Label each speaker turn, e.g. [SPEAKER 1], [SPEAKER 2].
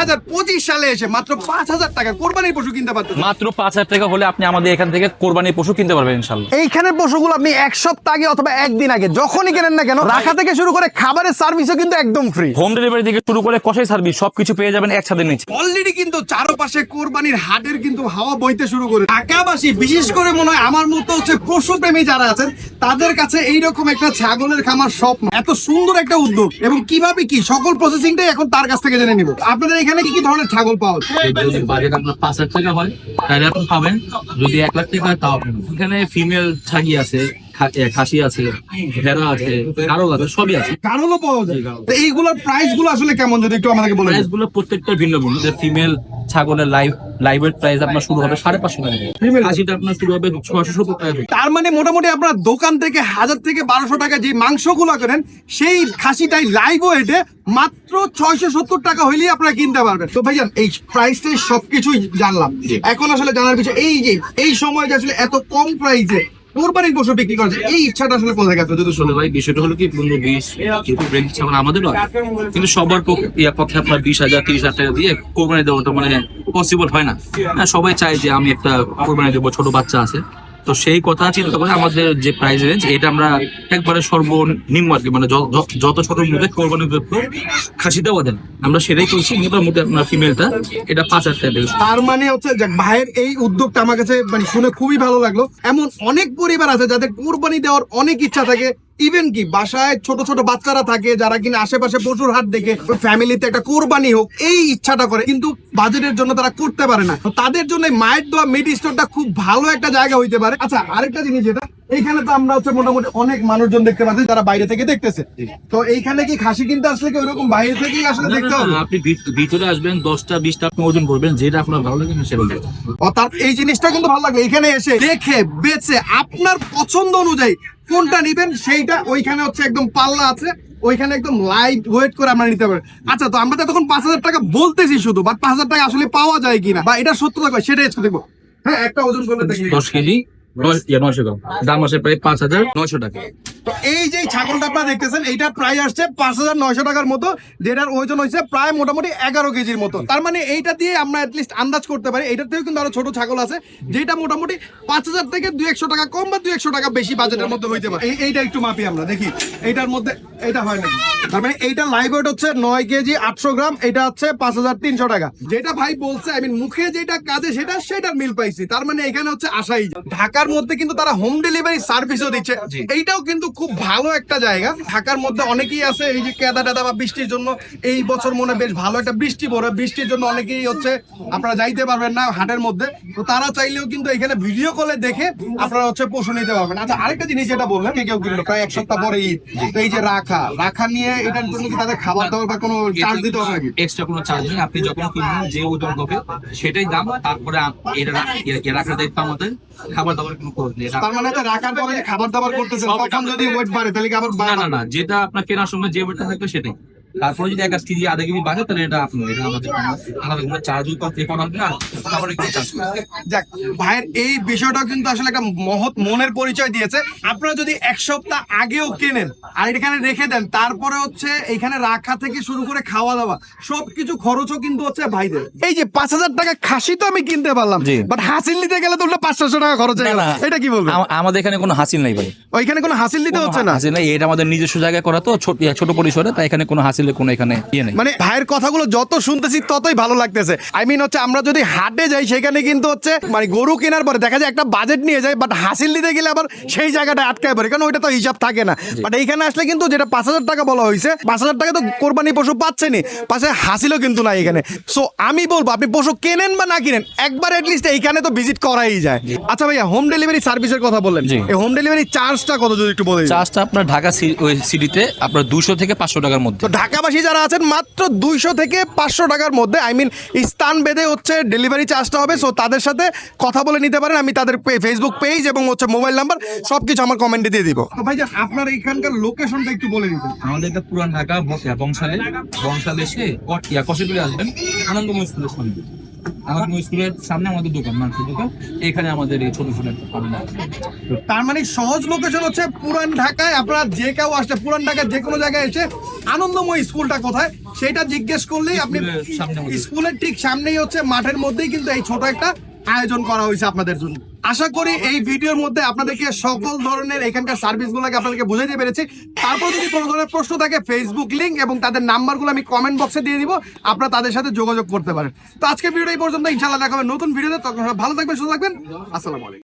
[SPEAKER 1] হাজার পঁচিশ সালে এসে মাত্র পাঁচ হাজার টাকা কোরবানির পশু কিনতে পারতেন
[SPEAKER 2] মাত্র পাঁচ হাজার টাকা হলে আপনি আমাদের এখান থেকে কোরবানির পশু কিনতে পারবেন ইনশাল্লাহ
[SPEAKER 1] এইখানে পশুগুলো আপনি এক সপ্তাহ আগে অথবা একদিন আগে যখনই কেনেন না কেন রাখা থেকে শুরু করে খাবারের সার্ভিসও কিন্তু একদম ফ্রি
[SPEAKER 2] হোম ডেলিভারি থেকে শুরু করে কষাই সার্ভিস সবকিছু পেয়ে যাবেন এক ছাদের নিচে।
[SPEAKER 1] অলরেডি কিন্তু চারপাশে কোরবানির হাটের কিন্তু হাওয়া বইতে শুরু করে। ঢাকাবাসী বিশেষ করে মনে হয় আমার মতো হচ্ছে পশু প্রেমী যারা আছেন তাদের কাছে এইরকম একটা ছাগলের খামার স্বপ্ন। এত সুন্দর একটা উদ্যোগ এবং কীভাবে কি সকল প্রসেসিংটাই এখন তার কাছ থেকে জেনে নিব। আপনাদের এখানে কি কি ধরনের ছাগল পাওয়া যায়?
[SPEAKER 3] যদি বাজেট আপনার পাঁচ হাজার টাকা হয়, তাহলে আপনি পাবেন যদি এক লাখ টাকা হয়, তাও এখানে ফিমেল ছাগি আছে খাসি আছে ভেড়া আছে কারও আছে সবই আছে।
[SPEAKER 1] পাওয়া যায়। তো এইগুলোর প্রাইসগুলো আসলে কেমন? যদি একটু আমাদেরকে বলে
[SPEAKER 3] প্রাইসগুলো প্রত্যেকটা ভিন্ন ভিন্ন। যে ফিমেল ছাগলের লাইভ লাইভের প্রাইস আপনার শুরু হবে সাড়ে পাঁচশো টাকা
[SPEAKER 1] Female?
[SPEAKER 3] খাসিটা আপনার শুরু হবে ছশো সত্তর টাকা
[SPEAKER 1] তার মানে মোটামুটি আপনার দোকান থেকে হাজার থেকে বারোশো টাকা যে মাংস মাংসগুলো করেন সেই খাসিটাই লাইভ ওয়েটে মাত্র ছয়শো সত্তর টাকা হইলেই আপনারা কিনতে পারবেন। তো ভাইজান এই প্রাইসটাই সবকিছুই জানলাম। এখন আসলে জানার বিষয় এই যে এই সময় যে আসলে এত কম প্রাইসে ইচ্ছাটা আসলে কোথায় যদি
[SPEAKER 3] ভাই, বিষয়টা হলো কি পনেরো বিশ কিন্তু সবার আপনার বিশ হাজার হাজার দিয়ে কোরবানি মানে পসিবল হয় না। হ্যাঁ সবাই চায় যে আমি একটা কোরবানি দেবো, ছোট বাচ্চা আছে। তো সেই কথা চিন্তা করে আমাদের যে প্রাইস রেঞ্জ এটা আমরা একবারে সর্বনিম্ন আর কি মানে যত ছোট মধ্যে কোরবানি যোগ্য খাসি দেওয়া দেন। আমরা সেটাই করছি, মোটামুটি আপনার ফিমেলটা এটা পাঁচ হাজার
[SPEAKER 1] তার মানে হচ্ছে ভাইয়ের এই উদ্যোগটা আমার কাছে মানে শুনে খুবই ভালো লাগল। এমন অনেক পরিবার আছে যাদের কোরবানি দেওয়ার অনেক ইচ্ছা থাকে ইভেন কি বাসায় ছোট ছোট বাচ্চারা থাকে যারা কিনা আশেপাশে প্রচুর হাট দেখে ফ্যামিলিতে একটা কোরবানি হোক এই ইচ্ছাটা করে কিন্তু বাজেটের জন্য তারা করতে পারে না। তো তাদের জন্য মায়ের দোয়া মিড স্টোরটা খুব ভালো একটা জায়গা হইতে পারে। আচ্ছা আরেকটা জিনিস যেটা এইখানে তো আমরা হচ্ছে মোটামুটি অনেক মানুষজন দেখতে পাচ্ছি যারা বাইরে থেকে দেখতেছে। তো এইখানে কি খাসি কিনতে আসলে কি ওইরকম বাইরে থেকেই আসলে দেখতে হবে?
[SPEAKER 3] আপনি ভিত- ভিতরে আসবেন দশটা বিশটা আপনি ওজন করবেন যেটা আপনার ভালো লাগে সেটা।
[SPEAKER 1] ও তার এই জিনিসটা কিন্তু ভালো লাগবে এখানে এসে দেখে বেছে আপনার পছন্দ অনুযায়ী কোনটা নিবেন সেইটা ওইখানে হচ্ছে একদম পাল্লা আছে ওইখানে একদম লাইট ওয়েট করে আমরা নিতে পারি আচ্ছা তো আমরা তো তখন পাঁচ হাজার টাকা বলতেছি শুধু বাট পাঁচ হাজার টাকা আসলে পাওয়া যায় কিনা? বা এটা সত্য টাকা সেটাই দেখব। হ্যাঁ একটা ওজন করলে
[SPEAKER 3] দশ কেজি নয় নয়শো গ্রাম। দাম আসে প্রায় পাঁচ হাজার নয়শো টাকা।
[SPEAKER 1] তো এই যে ছাগলটা আপনারা দেখতেছেন এইটার প্রায় আসছে পাঁচ হাজার নয়শো টাকার মতো যেটার ওজন হয়েছে প্রায় মোটামুটি এগারো কেজির মতো। তার মানে এইটা দিয়ে আমরা লিস্ট আন্দাজ করতে পারি এটার থেকেও কিন্তু আরও ছোট ছাগল আছে যেটা মোটামুটি পাঁচ হাজার থেকে দুই একশো টাকা কম বা দুই একশো টাকা বেশি বাজেটের মধ্যে হইতে পারে। এইটা একটু মাপি আমরা দেখি এইটার মধ্যে এটা হয় নাকি? তার মানে এইটা লাইভ ওয়েট হচ্ছে নয় কেজি আটশো গ্রাম এটা হচ্ছে পাঁচ হাজার তিনশো টাকা। যেটা ভাই বলছে আই মিন মুখে যেটা কাজে সেটা সেটার মিল পাইছি তার মানে এখানে হচ্ছে আশাই। ঢাকার মধ্যে কিন্তু তারা হোম ডেলিভারি সার্ভিসও দিচ্ছে এইটাও কিন্তু খুব ভালো একটা জায়গা। ঢাকার মধ্যে অনেকেই আছে এই যে কেদা টেদা বা বৃষ্টির জন্য। এই বছর মনে বেশ ভালো একটা বৃষ্টি পড়ে বৃষ্টির জন্য অনেকেই হচ্ছে আপনারা যাইতে পারবেন না হাটের মধ্যে। তো তারা চাইলেও কিন্তু এখানে ভিডিও কলে দেখে আপনারা হচ্ছে পশু নিতে পারবেন। আচ্ছা আরেকটা জিনিস যেটা বললেন কেউ কিনলো প্রায় এক সপ্তাহ পরে ঈদ। তো এই যে রাখা রাখা নিয়ে এটার জন্য কি তাদের খাবার দাবার বা কোনো চার্জ দিতে হবে নাকি?
[SPEAKER 3] এক্সট্রা কোনো চার্জ নেই। আপনি যখন কিনবেন যে ওজন হবে সেটাই দাম। তারপরে এটা রা- এ- এ রাখার দায়িত্ব আমাদের। খাবার দাবার কোনো খরচ নেই।
[SPEAKER 1] তার মানে রাখার পরে খাবার দাবার করতেছেন তখন যদি ওয়েট বাড়ে, তাহলে কি আবার
[SPEAKER 3] না না না, যেটা আপনার কেনার সময় যে ওয়েটটা থাকবে সেটাই। তারপরে যদি এক আধ কেজি আধা কেজি বাড়ে তাহলে এটা আপনার এটা আমাদের আলাদা কোনো হবে না একটু চার্জ
[SPEAKER 1] যাক ভাইয়ের এই বিষয়টাও কিন্তু আসলে একটা মহৎ মনের পরিচয় দিয়েছে। আপনারা যদি এক সপ্তাহ আগেও কেনেন আর এখানে রেখে দেন তারপরে হচ্ছে এখানে রাখা থেকে শুরু করে খাওয়া দাওয়া সবকিছু খরচও কিন্তু হচ্ছে ভাইদের। এই যে পাঁচ হাজার টাকা খাসি তো আমি কিনতে পারলাম। বাট হাসিল নিতে গেলে তো ওটা পাঁচশো টাকা খরচ হয়ে গেল। এটা কি বলব
[SPEAKER 2] আমাদের এখানে কোনো হাসিল নাই ভাই।
[SPEAKER 1] ওইখানে কোনো হাসিল দিতে হচ্ছে না?
[SPEAKER 2] হাসিল নাই এটা আমাদের নিজস্ব জায়গায় করা তো ছোট ছোট পরিসরে তাই এখানে কোনো হাসিলের কোনো এখানে ইয়ে নেই।
[SPEAKER 1] মানে ভাইয়ের কথাগুলো যত শুনতেছি ততই ভালো লাগতেছে। আই মিন হচ্ছে আমরা যদি হাটে যাই সেখানে কিন্তু হচ্ছে মানে গরু কেনার পরে দেখা যায় একটা বাজেট নিয়ে যায় বাট হাসিল দিতে গেলে আবার সেই জায়গাটা আটকায় পড়ে কারণ ওইটা তো হিসাব থাকে না। বাট এইখানে আসলে কিন্তু যেটা পাঁচ হাজার টাকা বলা হয়েছে পাঁচ হাজার টাকা তো কোরবানি পশু পাচ্ছেনি পাশে হাসিলও কিন্তু নাই এখানে। সো আমি বলব আপনি পশু কেনেন বা না কিনেন একবার এটলিস্ট এইখানে তো ভিজিট করাই যায়। আচ্ছা ভাইয়া হোম ডেলিভারি সার্ভিসের কথা বললেন। এই হোম ডেলিভারি চার্জটা কত যদি একটু বলে দিন।
[SPEAKER 2] চার্জটা আপনার ঢাকা ওই সিটিতে আপনার দুশো থেকে পাঁচশো টাকার মধ্যে।
[SPEAKER 1] তো ঢাকাবাসী যারা আছেন মাত্র দুইশো থেকে পাঁচশো টাকার মধ্যে আই মিন স্থান বেঁধে হচ্ছে ডেলিভারি চার্জটা হবে। সো তাদের সাথে কথা বলে নিতে পারেন। আমি তাদের ফেসবুক পেজ এবং হচ্ছে মোবাইল নাম্বার সব কিছু আমার কমেন্টে দিয়ে দিব। ভাইজান আপনার এখানকার লোকেশনটা একটু বলে দিবেন।
[SPEAKER 3] আমাদের এটা পুরান ঢাকা বংশালে বংশালে এসে কটিয়া কষে কষেগুলি আসবেন। আনন্দময় স্কুলের সামনে। আমাদের স্কুলের সামনে আমাদের দোকান মাংসের দোকান। এখানে আমাদের এই ছোট ছোট পাবেন
[SPEAKER 1] তার মানে সহজ লোকেশন হচ্ছে পুরান ঢাকায়। আপনারা যে কেউ আসলে পুরান ঢাকায় যে কোনো জায়গায় এসে আনন্দময় স্কুলটা কোথায় সেটা জিজ্ঞেস করলেই আপনি
[SPEAKER 3] স্কুলের
[SPEAKER 1] ঠিক সামনেই হচ্ছে মাঠের মধ্যেই কিন্তু এই ছোট একটা আয়োজন করা হয়েছে আপনাদের জন্য। আশা করি এই ভিডিওর মধ্যে আপনাদেরকে সকল ধরনের এখানকার সার্ভিসগুলোকে আপনাদেরকে বুঝাইতে পেরেছি। তারপর যদি কোনো ধরনের প্রশ্ন থাকে ফেসবুক লিঙ্ক এবং তাদের নাম্বারগুলো আমি কমেন্ট বক্সে দিয়ে দিব। আপনারা তাদের সাথে যোগাযোগ করতে পারেন। তো আজকে ভিডিও এই পর্যন্ত। ইনশাল্লাহ দেখা হবে নতুন ভিডিওতে। তখন ভালো থাকবেন, সুস্থ থাকবেন। আসসালামু আলাইকুম।